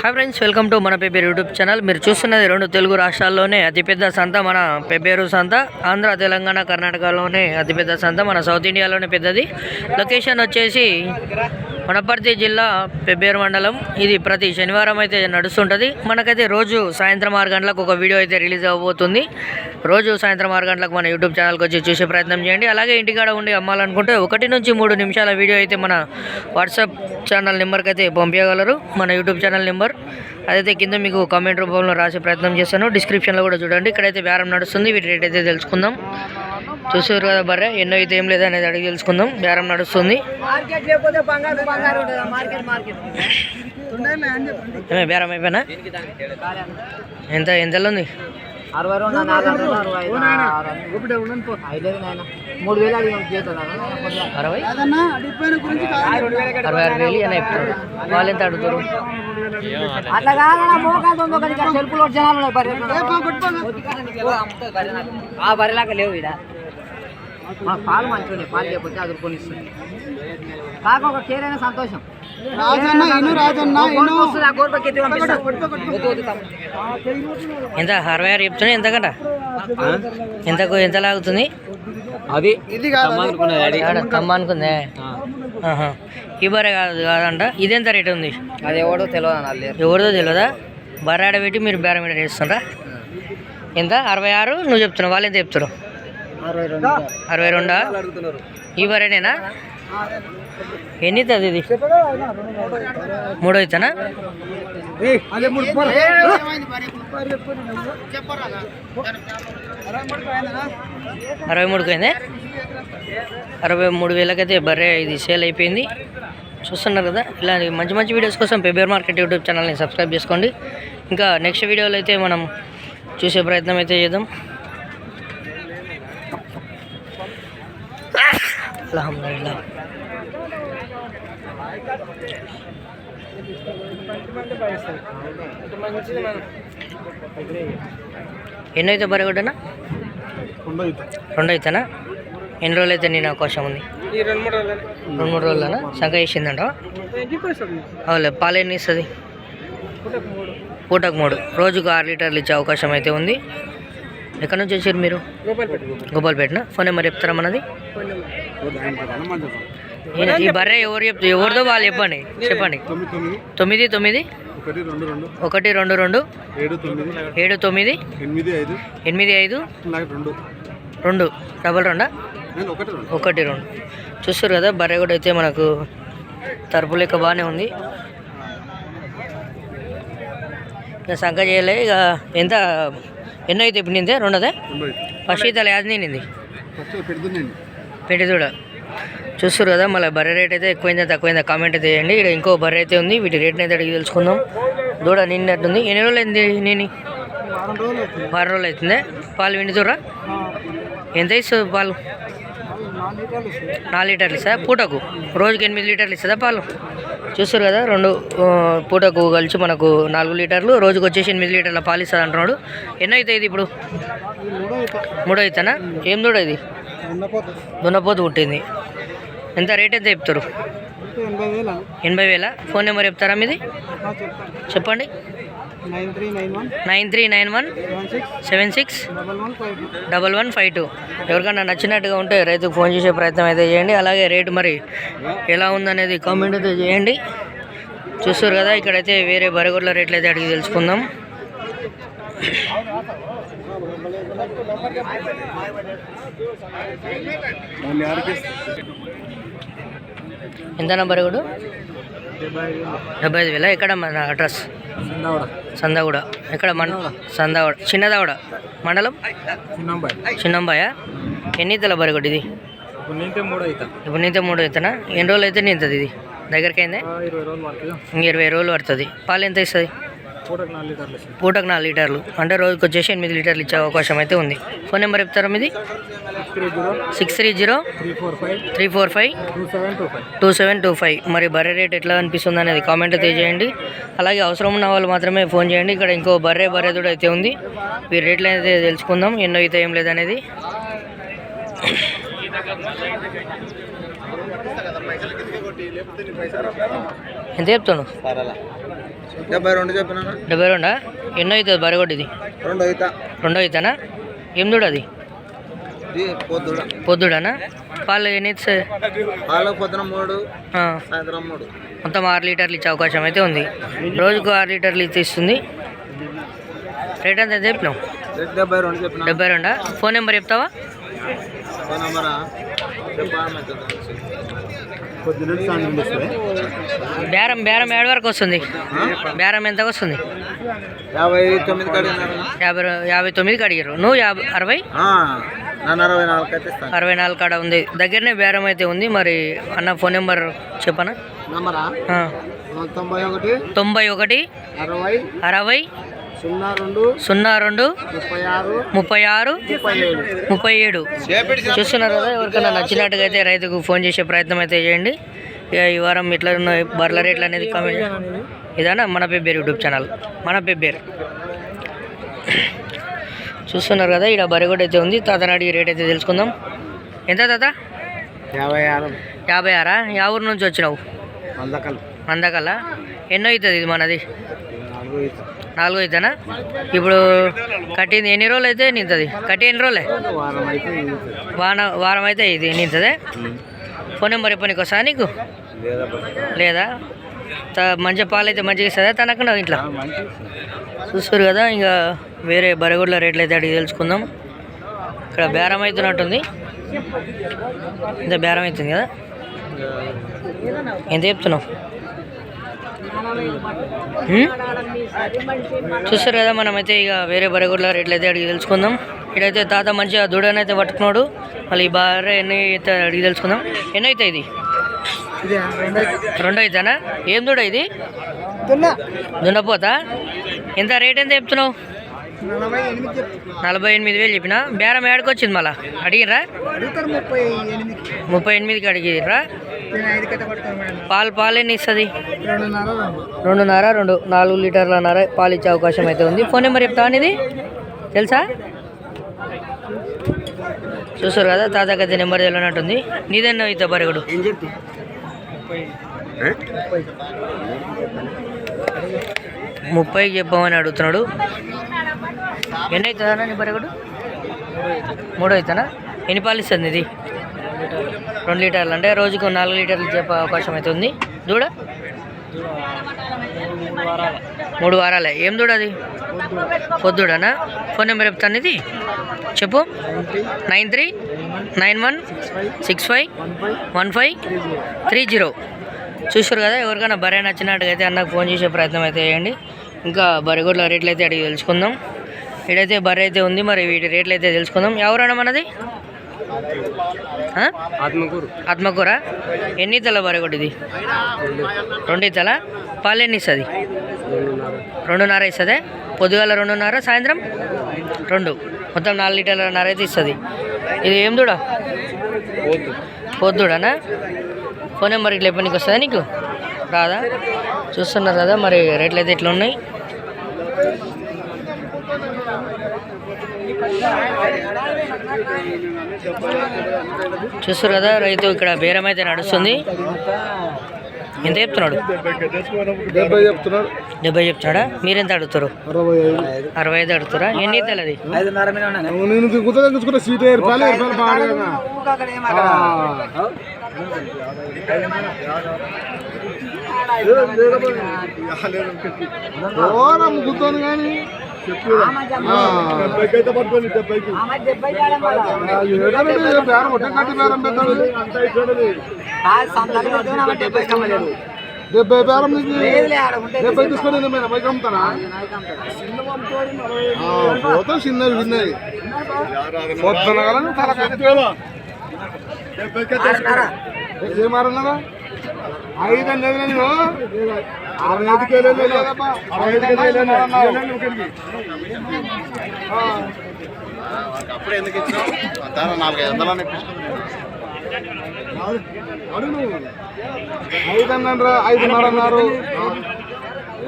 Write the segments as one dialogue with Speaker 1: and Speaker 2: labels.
Speaker 1: Hi friends welcome to మన పేపేరు YouTube channel మీరు చూస్తున్నది రెండు తెలుగు రాష్ట్రాల్లోనే అతిపెద్ద సంత మన పెబ్బేరు సంత. ఆంధ్ర తెలంగాణ కర్ణాటకలోనే అతిపెద్ద సంత. మన సౌత్ ఇండియాలోనే పెద్దది. లొకేషన్ వచ్చేసి వనపర్తి జిల్లా పెబ్బేరు మండలం. ఇది ప్రతి శనివారం అయితే నడుస్తుంటుంది. మనకైతే రోజు సాయంత్రం ఆరు గంటలకు ఒక వీడియో అయితే రిలీజ్ అవ్వబోతుంది రోజు సాయంత్రం ఆరు గంటలకు మన యూట్యూబ్ ఛానల్కి వచ్చి చూసే ప్రయత్నం చేయండి. అలాగే ఇంటికాడ ఉండి అమ్మాలనుకుంటే ఒకటి నుంచి మూడు నిమిషాల వీడియో అయితే మన వాట్సాప్ ఛానల్ నెంబర్కి అయితే పంపించగలరు. మన యూట్యూబ్ ఛానల్ నెంబర్. అదైతే కింద మీకు కామెంట్ రూపంలో రాసే ప్రయత్నం చేస్తాను. డిస్క్రిప్షన్లో కూడా చూడండి. ఇక్కడైతే వ్యారం నడుస్తుంది. వీటి రేట్ అయితే తెలుసుకుందాం. చూసారు కదా బర్రె ఎన్నో అయితే ఏం లేదా అనేది అడిగి తెలుసుకుందాం. బేరం నడుస్తుంది.
Speaker 2: మార్కెట్ లేకపోతే బంగారు బంగారు ఉంటుంది? Market market.
Speaker 1: ఏమే బేరం అయిపోయినా? ఎంత ఎంతలో ఉంది?
Speaker 2: అరవై రెండు మూడు వేలు
Speaker 1: అరవై? అరవై ఆరు వేలు అని చెప్తారు వాళ్ళు ఎంత అడుగుతారు?
Speaker 2: అట్లా కాదన్నా ఇక్కడ సెల్ఫ్లో జనాలు ఆ బర్రెలాగా లేవు ఇడ మా పాలు మంచిగా పాలు లేకపోతే అది కొనిస్తుంది. కాక ఒక కేరైనా సంతోషం.
Speaker 1: ఎంత అరవై ఆరు చెప్తున్నా ఎంతకంట ఎంతకు ఎంత లాగుతుంది?
Speaker 3: అది?
Speaker 1: ఆడ కమ్మ అనుకుందే. ఈ బర్రె కాదు కాదంట. ఇదెంత రేట్ ఉంది?
Speaker 2: అది ఎవడో తెలియదు.
Speaker 1: ఎవరిదో తెలియదా బర్రె ఆడ పెట్టి మీరు బేరం మీద చేస్తుండ్రా ఎంత? అరవై ఆరు? నువ్వు చెప్తున్నావు వాళ్ళు ఎంత చెప్తున్నావు
Speaker 2: అరవై రెండు.
Speaker 1: అరవై రెండా? ఈ ఎన్ని అవుతుంది ఇది? మూడో అరవై మూడుకి అయిందే అరవై మూడు వేలకైతే బర్రె ఇది సేల్ అయిపోయింది. చూస్తున్నారు కదా ఇలాంటి మంచి మంచి వీడియోస్ కోసం పెబేర్ మార్కెట్ యూట్యూబ్ ఛానల్ని సబ్స్క్రైబ్ చేసుకోండి. ఇంకా నెక్స్ట్ వీడియోలో అయితే మనం చూసే ప్రయత్నం అయితే చేద్దాం. అల్హమ్దుల్లా ఎన్నో అయితే బరగొడ్డనా? రెండు అవుతానా ఎన్ని రోజులు అయితే నేను అవకాశం ఉంది? రెండు మూడు రోజులనా. సంఖ వేసిందంట అవులే పాలు ఎన్ని ఇస్తుంది? పూటకు మూడు. రోజుకు ఆరు లీటర్లు ఇచ్చే అవకాశం అయితే ఉంది. ఎక్కడి నుంచి వచ్చారు మీరు? గోపాల్పేటనా? ఫోన్ నెంబర్ చెప్తారా మనది? ఈ బర్రె ఎవరు చెప్తా ఎవరిదో వాళ్ళు చెప్పండి చెప్పండి. తొమ్మిది తొమ్మిది.
Speaker 4: ఒకటి రెండు రెండు. ఏడు తొమ్మిది. ఎనిమిది ఐదు. రెండు.
Speaker 1: డబల్ రెండా?
Speaker 4: నేను ఒకటి రెండు.
Speaker 1: ఒకటి రెండు. చూస్తారు కదా బర్రె కూడా అయితే మనకు తరుపు లెక్క బాగానే ఉంది. ఇక సంఖ చేయలే ఇక ఎంత ఎన్నో అయితే ఇప్పుడు నిందే రెండోదే. ఫస్ట్ అయితే యాది నింది
Speaker 4: ఫస్ట్ పెడుతున్నాను
Speaker 1: పెట్టి చూడ. చూస్తారు కదా మళ్ళీ బర్రె రేట్ అయితే ఎక్కువైందా తక్కువైందా? కామెంట్ అయితే చేయండి. ఇక్కడ ఇంకో బర్రె అయితే ఉంది వీటి రేట్ని అయితే అడిగి తెలుసుకుందాం. దూడ నిన్నట్టుంది ఎన్ని రోజులు అయింది నేను వారం రోజులు అవుతుందే. పాలు విండుతుర్రా ఎంత ఇస్తుంది పాలు? నాలుగు లీటర్లు ఇస్తుందా? పూటకు? రోజుకి ఎనిమిది లీటర్లు ఇస్తుందా పాలు? చూస్తారు కదా రెండు పూటకు కలిసి మనకు నాలుగు లీటర్లు రోజుకి వచ్చేసి ఎనిమిది లీటర్ల పాలు ఇస్తుంది అంటున్నాడు. ఎన్నో అవుతాయి ఇది ఇప్పుడు? మూడో అవుతానా ఏం దూడ ఇది? దున్నపోతు పుట్టింది. ఎంత రేట్ ఎంత చెప్తారు?
Speaker 2: ఎనభై వేల?
Speaker 1: ఫోన్ నెంబర్ చెప్తారా మీది? చెప్పండి.
Speaker 2: Nine three nine one
Speaker 1: seven six
Speaker 2: double one five
Speaker 1: two ఎవరికైనా నచ్చినట్టుగా ఉంటే రైతుకు ఫోన్ చేసే ప్రయత్నం అయితే చేయండి. అలాగే రేటు మరి ఎలా ఉందనేది కామెంట్ అయితే చేయండి. చూస్తారు కదా ఇక్కడైతే వేరే బరగొడ్ల రేట్లు అయితే అడిగి తెలుసుకుందాం. ఎంత బరగొడు డెబ్బై ఐదు వేల? ఎక్కడ మన అడ్రస్? సందాగూడ. ఎక్కడ మన సందాగూడ. చిన్నదాగూడ మండలం? చిన్నంబాయ. ఎన్ని ఇతల బరగొడ్డు ఇది ఇప్పుడు నీతో మూడు అవుతానా ఎన్ని రోజులు అయితే నింతది ఇది? దగ్గరికి అయిందే
Speaker 3: ఇరవై రోజులు పడుతుంది.
Speaker 1: ఇంక ఇరవై రోజులు పడుతుంది. పాలు ఎంత ఇస్తుంది?
Speaker 3: పూటకు నాలుగు లీటర్లు
Speaker 1: అంటే రోజుకి వచ్చేసి ఎనిమిది లీటర్లు ఇచ్చే అవకాశం అయితే ఉంది. ఫోన్ నెంబర్ చెప్తారా మీది? Six three zero
Speaker 3: three four five
Speaker 1: three four five
Speaker 3: two seven two five.
Speaker 1: Two seven two five. మరి బర్రె రేట్ ఎట్లా అనిపిస్తుంది అనేది కామెంట్ అయితే చేయండి. అలాగే అవసరం ఉన్న వాళ్ళు మాత్రమే ఫోన్ చేయండి. ఇక్కడ ఇంకో బర్రె బర్రె కూడా అయితే ఉంది. ఈ రేట్లు అయితే తెలుసుకుందాం. ఎన్నో అయితే ఏం లేదనేది ఎంత చెప్తాను?
Speaker 4: డెబ్బై రెండు చెప్పినా?
Speaker 1: డెబ్బై రెండా? ఎన్నో అవుతుంది బరగొడ్డు ఇది
Speaker 4: రెండు అవుతా.
Speaker 1: రెండో అవుతానా? ఏం అది?
Speaker 4: పొద్దుడు.
Speaker 1: పొద్దుడానా? పాలు ఎన్ని
Speaker 4: పాలు పొద్దున మూడు సాయంత్రం మూడు.
Speaker 1: మొత్తం ఆరు లీటర్లు ఇచ్చే అవకాశం అయితే ఉంది. రోజుకు ఆరు లీటర్లు ఇచ్చి ఇస్తుంది. రేట్ ఎంత చెప్పినావు?
Speaker 4: రేట్ డెబ్బై రెండు చెప్పిన?
Speaker 1: డెబ్బై రెండా? ఫోన్ నెంబర్ చెప్తావా?
Speaker 4: ఫోన్ నెంబరా?
Speaker 1: బేరం బేరం ఏడు వరకు వస్తుంది. బేరం ఎంతకు వస్తుంది?
Speaker 4: యాభై తొమ్మిది
Speaker 1: యాభై యాభై తొమ్మిదికి అడిగారు. నువ్వు యాభై అరవై?
Speaker 4: అరవై నాలుగు
Speaker 1: కాడ ఉంది. దగ్గరనే బేరం అయితే ఉంది. మరి అన్న ఫోన్ నెంబర్ చెప్పనా?
Speaker 4: తొంభై ఒకటి
Speaker 1: తొంభై ఒకటి
Speaker 4: అరవై
Speaker 1: అరవై
Speaker 4: సున్నా రెండు ముప్పై ఆరు
Speaker 1: ముప్పై
Speaker 4: ఏడు.
Speaker 1: చూస్తున్నారు కదా ఎవరికైనా నచ్చినట్టుగా అయితే రైతుకు ఫోన్ చేసే ప్రయత్నం అయితే చేయండి. ఇక ఈ వారం ఇట్లా ఉన్న బర్ల రేట్లు అనేది కామెంట్ ఇదానా? మన పెబ్బేరు యూట్యూబ్ ఛానల్. మన పెబ్బేరు. చూస్తున్నారు కదా ఇక్కడ బరిగొడ్డ అయితే ఉంది. తాతనాడి రేట్ అయితే తెలుసుకుందాం. ఎంత తాత?
Speaker 4: యాభై ఆరు.
Speaker 1: యాభై ఆరా? యా ఊరు నుంచి వచ్చినావు?
Speaker 4: వందకల్
Speaker 1: మందకల్లా? ఎన్నో అవుతుంది ఇది మనది?
Speaker 4: నాలుగో
Speaker 1: అవుతానా ఇప్పుడు కట్టింది ఎన్ని రోజులు అయితే నింతది? కట్టి ఎన్ని రోజులే?
Speaker 4: వారం
Speaker 1: వారం అయితే ఇది నింతదే? ఫోన్ నెంబర్ చెప్పనీకి వస్తా నీకు.
Speaker 4: లేదా?
Speaker 1: త- మంచి పాలు అయితే మంచిగా ఇస్తుందా? తనకుండా ఇంట్లో? చూస్తారు కదా ఇంకా వేరే బరగొడ్ల రేట్లు అయితే అడిగి తెలుసుకుందాం. ఇక్కడ బేరం అవుతున్నట్టుంది. ఇంత బేరం అవుతుంది కదా? ఎంత చెప్తున్నావు? చూస్తారు కదా మనమైతే ఇక వేరే బరగొడ్ల రేట్లు అయితే అడిగి తెలుసుకుందాం. ఇక్కడైతే తాత మంచిగా దూడనైతే పట్టుకున్నాడు. మళ్ళీ ఈ బార ఎన్ని అయితే అడిగి తెలుసుకుందాం. ఎన్ని అవుతాయి ఇది రెండు అవుతానా ఏం దూడ ఇది? దున్నపోతా ఎంత రేట్ ఎంత చెప్తున్నావు?
Speaker 2: నలభై ఎనిమిది
Speaker 1: వేలు చెప్పిన? బేరం ఏడకి వచ్చింది మళ్ళా? అడిగిర్రా?
Speaker 2: అడుగుతారు ముప్పై ఎనిమిది.
Speaker 1: ముప్పై ఎనిమిదికి అడిగిర్రా?
Speaker 2: నేను ఐదు కట్ట పడతాను మేడం
Speaker 1: పాలు పాలు ఎన్ని ఇస్తుంది?
Speaker 2: రెండున్నర
Speaker 1: రెండు. నాలుగు లీటర్లన్నర పాలు ఇచ్చే అవకాశం అయితే ఉంది. ఫోన్ నెంబర్ చెప్తావా ఇది తెలుసా? చూసారు కదా తాతకైతే నెంబర్ తెలియనట్టుంది నీదెన్నో అయితే బరగడు ముప్పైకి చెప్పమని అడుగుతున్నాడు. ఎన్ని అవుతుందా నీ బరగడు మూడు అవుతానా ఎన్ని పాలు ఇస్తుంది ఇది రెండు లీటర్లు. అంటే రోజుకు నాలుగు లీటర్లు చెప్పే అవకాశం అయితే ఉంది. దూడ? మూడు వారాలే. ఏం దూడ అది? పొద్దుడనా? ఫోన్ నెంబర్ చెప్తాను ఇది. చెప్పు. Nine three nine one six five one five three zero. చూసారు కదా ఎవరికైనా బరే నచ్చినట్టుగా అయితే అన్నకు ఫోన్ చేసే ప్రయత్నం అయితే చేయండి. ఇంకా బరిగొడ్ల రేట్లు అయితే అడిగి తెలుసుకుందాం. ఇడైతే బర్రె అయితే ఉంది మరి వీటి రేట్లు అయితే తెలుసుకుందాం. ఎవరైనా మనది?
Speaker 3: ఆత్మకూరు.
Speaker 1: ఆత్మకూర? ఎన్ని తల బరగొడ్డిది రెండు ఇతల? పాలు ఎన్ని ఇస్తుంది? రెండున్నర ఇస్తుంది? పొద్దుగాల రెండున్నర సాయంత్రం? రెండు. మొత్తం నాలుగు లీటర్లన్నర అయితే ఇస్తుంది. ఇది ఏం దూడ? పొద్దుడనా ఫోన్ నెంబర్ ఇట్లా ఎప్పటికి వస్తుందా నీకు? రాదా? చూస్తున్నారు కదా మరి రేట్లు అయితే ఇట్లా ఉన్నాయి? చూస్తారు కదా రైతు ఇక్కడ బేరం అయితే నడుస్తుంది ఎంత చెప్తున్నాడు
Speaker 4: డెబ్బై చెప్తున్నాడు
Speaker 1: డెబ్బై చెప్తున్నాడా మీరెంత అడుగుతారు
Speaker 4: అరవై ఐదు
Speaker 1: అడుగుతారా ఎన్ని ఇతలు అది
Speaker 4: కానీ డెబ్బైకైతే పట్టుకోండి డెబ్బైకి బేరం ఒకటే కట్టి బేరం పెద్దాడు డెబ్బై బేరం నీకు డెబ్బై తీసుకొని బైక్ అమ్ముతానా పోతా చిన్నవి చిన్నవి పొద్దున కదా ఏమారన్నారా ఐదు నేను అరవై ఐదుకి వెళ్ళలేదు అరవై ఐదుకి వెళ్ళలేదు అప్పుడు ఎందుకు ఇచ్చినావు నాలుగైదు వందలు అడుగు. నువ్వు ఐదు అన్నారు ఐదున్నర అన్నారు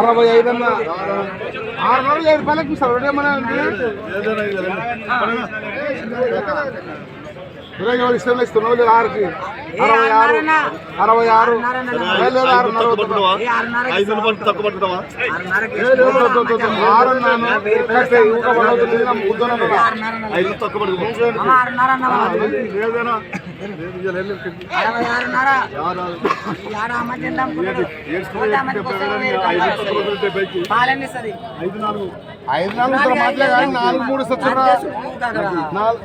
Speaker 4: అరవై ఐదు అన్న ఆరు రోజులు ఏడు రూపాయలకి ఇస్తారు ఇష్టం ఇస్తున్నావు లేదు ఆరుకి. అరవై ఆరు. అరవై ఆరు.
Speaker 5: ఐదు
Speaker 4: నాలుగు. మాటలే కానీ నాలుగు మూడు సచ్చురా.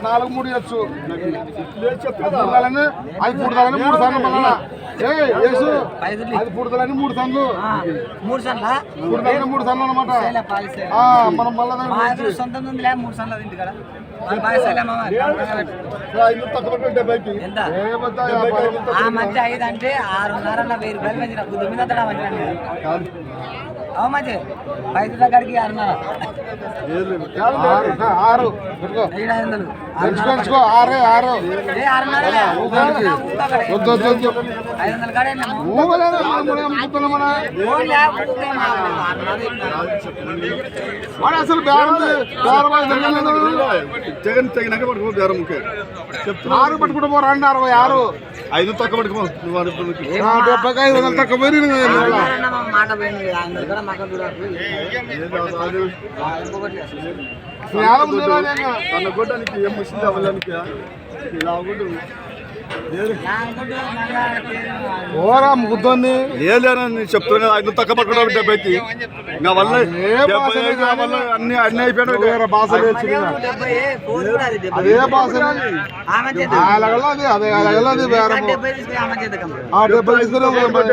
Speaker 4: నాలుగు మూడు ఇవ్వచ్చు. అది పూడదాలని మూడు సార్లు మళ్ళా యేసు. అది పూడదాలని మూడు సార్లు.
Speaker 2: మూడు సండ్ల
Speaker 4: పూడదాలని మూడు సార్లు అనమాట మనం మళ్ళా
Speaker 2: సొంతం మూడు సండ్ల ఇంటి కదా వాళ్ళు బాగా సేల మామ
Speaker 4: ఐదు తక్కువ పెట్టు, డెబ్బైకి.
Speaker 2: ఎంత?
Speaker 4: ఏ వద్ద యాభై
Speaker 2: ఆ మధ్య ఐదు అంటే ఆరున్నర వెయ్యి రూపాయలు పెంచిన బుద్ధి మీద ఐదు దగ్గరికి ఆరున్నర
Speaker 4: ఆరు
Speaker 2: వందలు.
Speaker 4: పెంచుకో ఆరే ఆరు. అసలు
Speaker 5: జగన్ తగినాక పట్టుకో బేరం ముఖ్య చెప్తున్నా.
Speaker 4: ఆరు పట్టుకుంటూ పో రండి అరవై ఆరు.
Speaker 5: ఐదు తక్కువ పట్టుకో నువ్వు అనుకున్నకి
Speaker 4: ఆ, డెబ్బై ఐదు వందలు తక్కువ
Speaker 2: మాట పోయింది.
Speaker 5: తన గొడ్డానికి ఏం ముసింది అవ్వడానికి ఇలా అవ్వదు
Speaker 4: ఓరా ముద్దొన్ని
Speaker 5: లేదని నేను చెప్తున్నా ఐదు తక్కువ పట్టుకుంటావు డెబ్బైకి నా వల్ల వల్ల అన్ని అన్ని అయిపోయినాయి.
Speaker 4: వేరే భాష
Speaker 2: అది
Speaker 4: భాష అలాగల్లది అదే అలాగల్లది బేరము
Speaker 2: డెబ్బై తీసుకుని
Speaker 4: డెబ్బై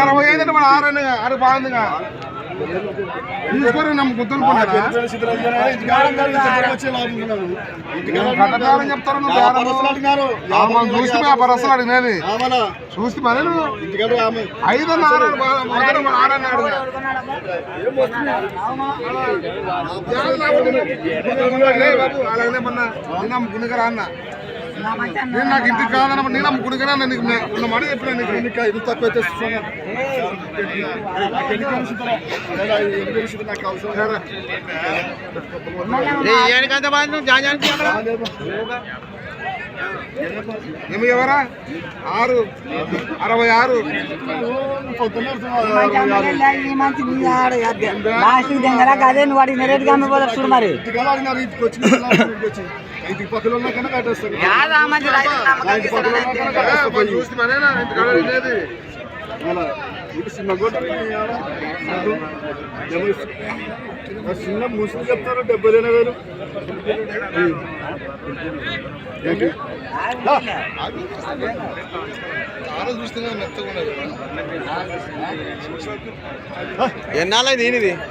Speaker 4: అరవై ఐదు మన ఆరు అని ఆరు బాగుందిగా తీసుకొని నమ్మ కట్టబేరం చెప్తారు బేరము. ఆ, అడిగినది. చూస్తే మరి నువ్వు? ఐదు అన్న ఆరు అన్న బాగా- మొదట మన ఆరు అన్నాడు లే బాబు అలాగనే మొన్న నేను అమ్ముకునికరా అన్న. నేను నాకు ఇంటికి కాదన్న నేను అమ్ముకునికరా అన్న నీకు నే- ఉన్న మాట చెప్పిన నీకు?
Speaker 5: ఐదు తక్కువ అయితే నాకు అవసరం
Speaker 4: ఏమి ఎవరా? ఆరు. అరవై ఆరు.
Speaker 2: అదే నువ్వు అడిగిన రేటుగా అమ్మిపోతారు చూడు మరి
Speaker 5: ఇంటికి పక్కన ఉన్న కన్నా కట్టేస్తాను చిన్న ముసుగు చెప్తారు డెబ్బై వేలు
Speaker 6: ఎన్నాళ్ళైంది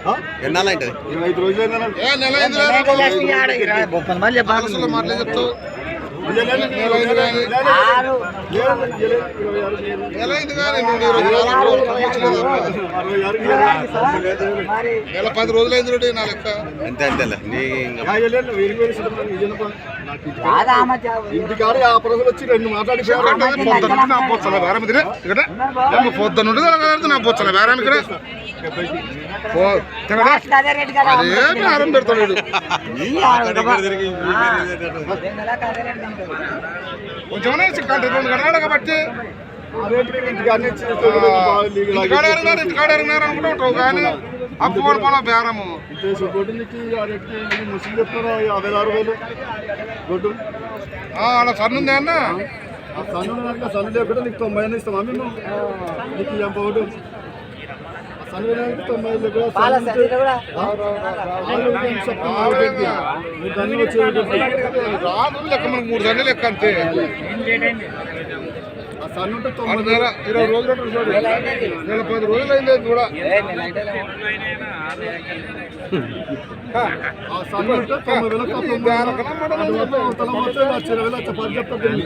Speaker 5: ఆ?
Speaker 6: ఎన్నాళ్ళైంటది
Speaker 5: ఇరవై ఐదు రోజులు
Speaker 4: నెల పది రోజులు అయింది నా లెక్క
Speaker 6: అంతే అంతేలే
Speaker 5: ఇంటికాడ యాభై రోజులు వచ్చి రెండు మాట్లాడిపోయారు
Speaker 4: పొద్దున్న నా పొచ్చల బేరం ఇది ఇక్కడ ఏమో ఉంటుంది నా పొచ్చల బేరం ఇక్కడ
Speaker 2: అదే
Speaker 4: బేరం పెడతాడు వీడు. కొంచెం రెండు గడగడ కాబట్టి.
Speaker 5: ఇంటికాడనే ఇచ్చి బాగా
Speaker 4: కానీ అప్పు పడిపోయిన బేరము.
Speaker 5: ముస్లిం చెప్తారా ఆరు వేలు గొడ్డు
Speaker 4: అలా సన్నుంది అన్న
Speaker 5: సన్ను సన్ను లేకుండా నీకు తొంభై అయినా ఇస్తామా నీకు ఎంత ఒకటి లేకపోతే తొంభై ఐదు కూడా
Speaker 2: పాల శరీరం కూడా
Speaker 5: నీకు అన్ని వచ్చేది
Speaker 4: రాదు లెక్క మనకు మూడు సన్నులు లెక్క అంతే
Speaker 5: ఆ సన్ను ఉంటే
Speaker 4: ఆరు
Speaker 5: తొంభై
Speaker 4: నెల ఇరవై రోజులు చూడు నెల పది రోజులు అయింది కూడా
Speaker 5: ఆ సన్ను ఉంటే తొంభై వేలు తప్ప
Speaker 4: బేరం కన్నా మటన్ అని చెప్పు.
Speaker 5: తల మొత్తం లక్ష ఇరవై వేలు లక్ష పది చెప్తాను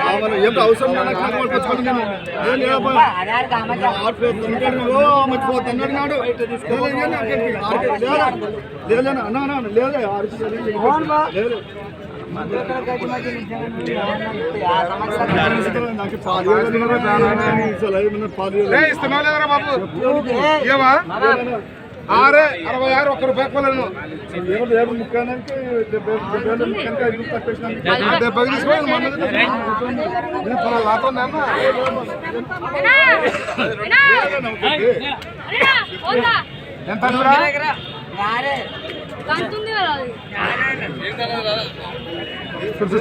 Speaker 5: కావాలి ఏం అవసరం లేదు నాకు నాకు పట్టుకోండి నేను ఏం
Speaker 4: ఇస్తున్నావు బాబు. ఏవా ఆరే అరవై ఆరు ఒక్క రూపాయి కొలను
Speaker 5: ఏమో ఏడు ముక్కానికి డెబ్బై
Speaker 4: తీసుకోండి ఎంత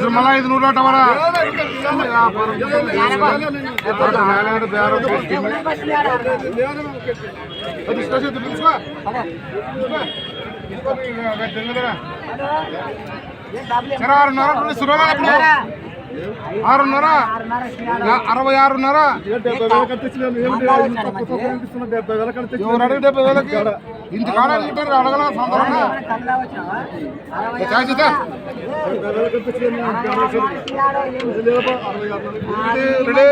Speaker 4: మళ్ళా ఐదు నూరు తింగదురా. సరే ఆరున్నర ఇప్పుడు ఆరున్నర? అరవై ఆరున్నర? ఎవరు అడిగి డెబ్బై వేలకి? ఇంటి కాడ అడుగుతారు అడగల రెడీ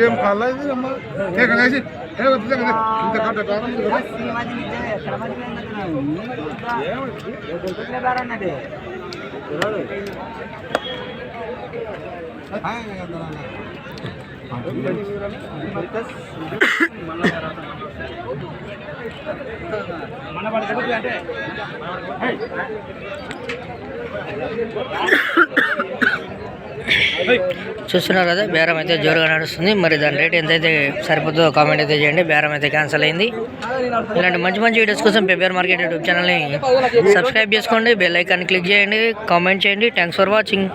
Speaker 4: ఏం కల్లా ఇది అమ్మ? ఏ కనేసి ఏ వద్దు కదా ఇంత కట్ట కదా.
Speaker 1: చూస్తున్నారు కదా బేరం అయితే జోరుగా నడుస్తుంది. మరి దాని రేట్ ఎంతైతే సరిపోతుందో కామెంట్ అయితే చేయండి. బేరం అయితే క్యాన్సిల్ అయింది. ఇలాంటి మంచి మంచి వీడియోస్ కోసం పేపర్ మార్కెట్ యూట్యూబ్ ఛానల్ని సబ్స్క్రైబ్ చేసుకోండి. బెల్ ఐకాన్ క్లిక్ చేయండి. కామెంట్ చేయండి. Thanks for watching